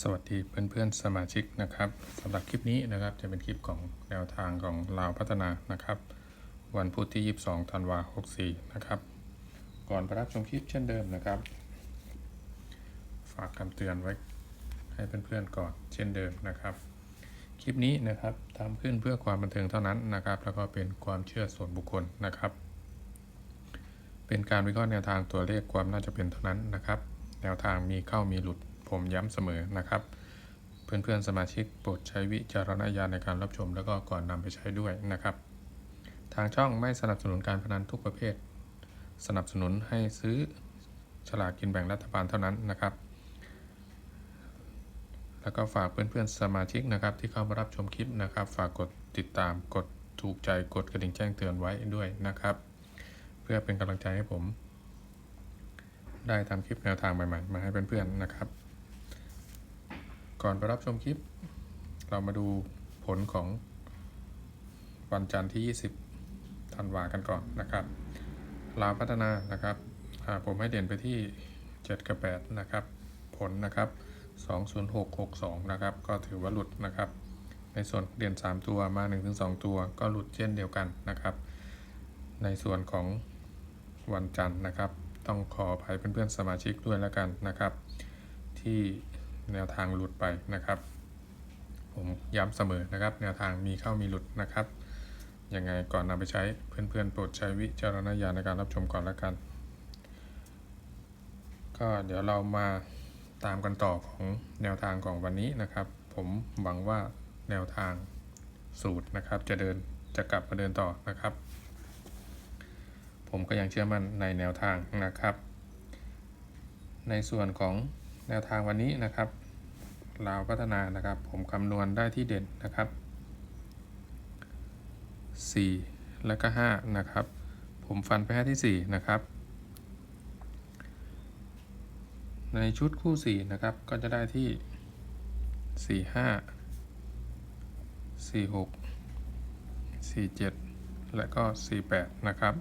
สวัสดีเพื่อนๆสมาชิกนะครับสำหรับคลิปนี้นะครับจะเป็นคลิปของแนวทางของลาวพัฒนานะครับ วันพุธที่ 22ธันวาคม64 นะครับ ก่อนไปรับชมคลิปเช่นเดิมนะครับ ฝากคำเตือนไว้ให้เพื่อนๆก่อนเช่นเดิมนะครับ คลิปนี้นะครับทำขึ้นเพื่อความบันเทิงเท่านั้นนะครับ แล้วก็เป็นความเชื่อส่วนบุคคลนะครับ เป็นการวิเคราะห์แนวทางตัวเลขความน่าจะเป็นเท่านั้นนะครับ แนวทางมีเข้ามีหลุด ผมย้ำเสมอนะครับ เพื่อนๆสมาชิกโปรดใช้วิจารณญาณในการรับชม แล้วก็ก่อนนำไปใช้ด้วยนะครับ ทางช่องไม่สนับสนุนการพนันทุกประเภท สนับสนุนให้ซื้อฉลากกินแบ่งรัฐบาลเท่านั้นนะครับ แล้วก็ฝากเพื่อนๆสมาชิกนะครับ ที่เข้ามารับชมคลิปนะครับ ฝากกดติดตามกดถูกใจกดกระดิ่งแจ้งเตือนไว้ด้วยนะครับ เพื่อเป็นกำลังใจให้ผม ได้ทำคลิปแนวทางใหม่ๆ มาให้เพื่อนๆนะครับ ก่อนไปรับชมคลิป เรามาดูผลของวันจันทร์ที่ 20ธันวากันก่อนนะครับลาวพัฒนานะครับผมให้เด่นไปที่ 7 กับ 8 นะครับ ผลนะครับ 20662 นะครับ ก็ถือว่าหลุดนะครับ ในส่วนเด่น 3 ตัวมา 1-2 ตัว ก็หลุดเช่นเดียวกันนะครับ ในส่วนของวันจันทร์นะครับ ต้องขออภัยเพื่อนๆสมาชิกด้วยแล้วกันนะครับ ที่ แนวทางหลุดไปนะครับ ผมย้ำเสมอนะครับ แนวทางมีเข้ามีหลุดนะครับยังไงก่อนนำไปใช้เพื่อนๆโปรดใช้วิจารณญาณในการรับชมก่อนล้วกัน ก็เดี๋ยวเรามาตามกันต่อของแนวทางของวันนี้นะครับ ผมหวังว่าแนวทางสูตรนะครับ จะเดินจะกลับมาเดินต่อนะครับ ผมก็ยังเชื่อมั่นในแนวทางนะครับ ในส่วนของ แนวทางวันนี้นะครับลาวพัฒนานะครับ ผมคำนวณได้ที่เด่นนะครับ 4 และก็ 5 นะครับ ผมฟันไปให้ที่ 4 นะครับ ในชุดคู่ 4 นะครับ ก็จะได้ที่ 4 5 4 6 4 7 และก็ 4 8 นะครับ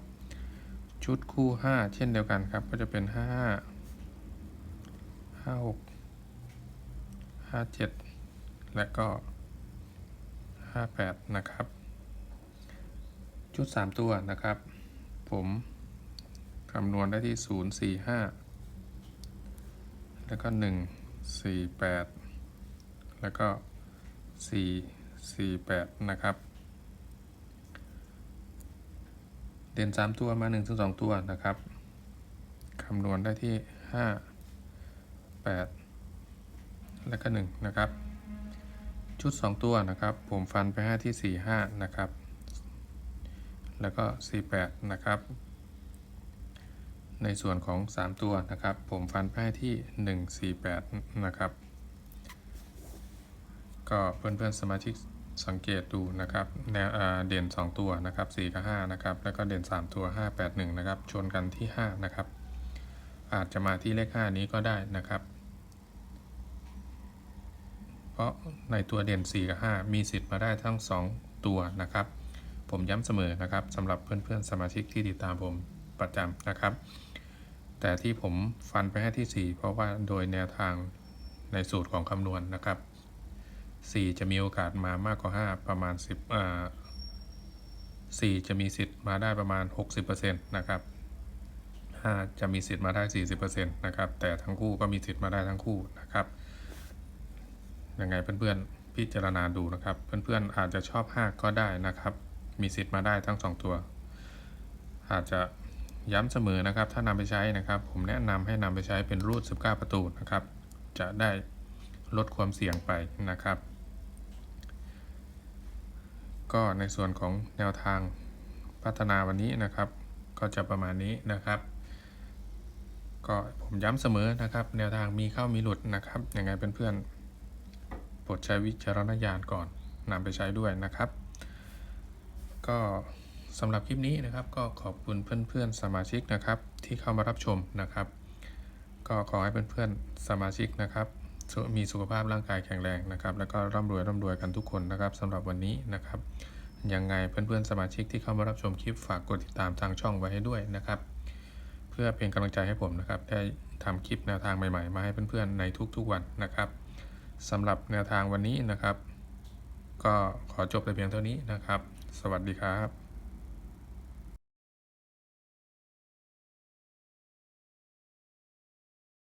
ชุดคู่ 5 เช่นเดียวกันครับ ก็จะเป็น 5 5 ห้าหกห้าเจ็ดและก็ห้าแปดนะครับ ชุดสามตัวนะครับ ผมคำนวณได้ที่ศูนย์สี่ห้าแล้วก็หนึ่งสี่แปดแล้วก็สี่สี่แปดนะครับ เด่นสามตัวมาหนึ่งถึงสองตัวนะครับคำนวณได้ที่ห้า 8 แล้วก็ 1 นะครับ ชุด 2 ตัวนะครับ ผมฟันไปให้ที่ 4 5 นะครับ แล้วก็ 48 นะครับ ในส่วนของ 3 ตัวนะครับ ผมฟันไปให้ที่ 148 นะครับ ก็เพื่อนๆสมาชิกสังเกตดูนะครับแนวเด่น 2 ตัวนะครับ4กับ5นะครับ แล้วก็เด่น 3 ตัว 5 8 1 นะครับ ชนกันที่ 5 นะครับ อาจจะมาที่เลข 5 นี้ก็ได้นะครับ ราะในตัวเด่น 4 กับ 5 มีสิทธิ์มาได้ทั้ง 2 ตัวนะครับ ผมย้ำเสมอนะครับสำหรับเพื่อนๆ สมาชิกที่ติดตามผมประจำนะครับ แต่ที่ผมฟันไปให้ที่ 4 เพราะว่าโดยแนวทางในสูตรของคำนวณนะครับ 4 จะมีโอกาสมามากกว่า 5 ประมาณ 10อ่า4จะมีสิทธิ์มาได้ประมาณ 60%นะครับ 5 จะมีสิทธิ์มาได้ 40%นะครับ แต่ทั้งคู่ก็มีสิทธิ์มาได้ทั้งคู่นะครับ ยังไงเพื่อนๆ พิจารณาดูนะครับ เพื่อนๆอาจจะชอบ 5 ก็ได้นะครับ มีสิทธิ์มาได้ทั้ง 2 ตัว อาจจะย้ำเสมอนะครับ ถ้านำไปใช้นะครับ ผมแนะนำให้นำไปใช้เป็นรูด 19 ประตูนะครับ จะได้ลดความเสี่ยงไปนะครับ ก็ในส่วนของแนวทางพัฒนาวันนี้นะครับ ก็จะประมาณนี้นะครับ ก็ผมย้ำเสมอนะครับ แนวทางมีเข้ามีหลุดนะครับยังไงเพื่อนๆ โปรดใช้วิจารณญาณก่อนนำไปใช้ด้วยนะครับ ก็สำหรับคลิปนี้นะครับ ก็ขอบคุณเพื่อนๆสมาชิกนะครับ ที่เข้ามารับชมนะครับ ก็ขอให้เพื่อนๆสมาชิกนะครับ มีสุขภาพร่างกายแข็งแรงนะครับ แล้วก็ร่ำรวยร่ำรวยกันทุกคนนะครับสำหรับวันนี้นะครับยังไงเพื่อนๆสมาชิกที่เข้ามารับชมคลิปฝากกดติดตามทางช่องไว้ให้ด้วยนะครับ เพื่อเป็นกำลังใจให้ผมนะครับได้ทำคลิปแนวทางใหม่ๆ มาให้เพื่อนๆในทุกๆวันนะครับ สำหรับแนวทางวันนี้นะครับ ก็ขอจบแต่เพียงเท่านี้นะครับ สวัสดีครับ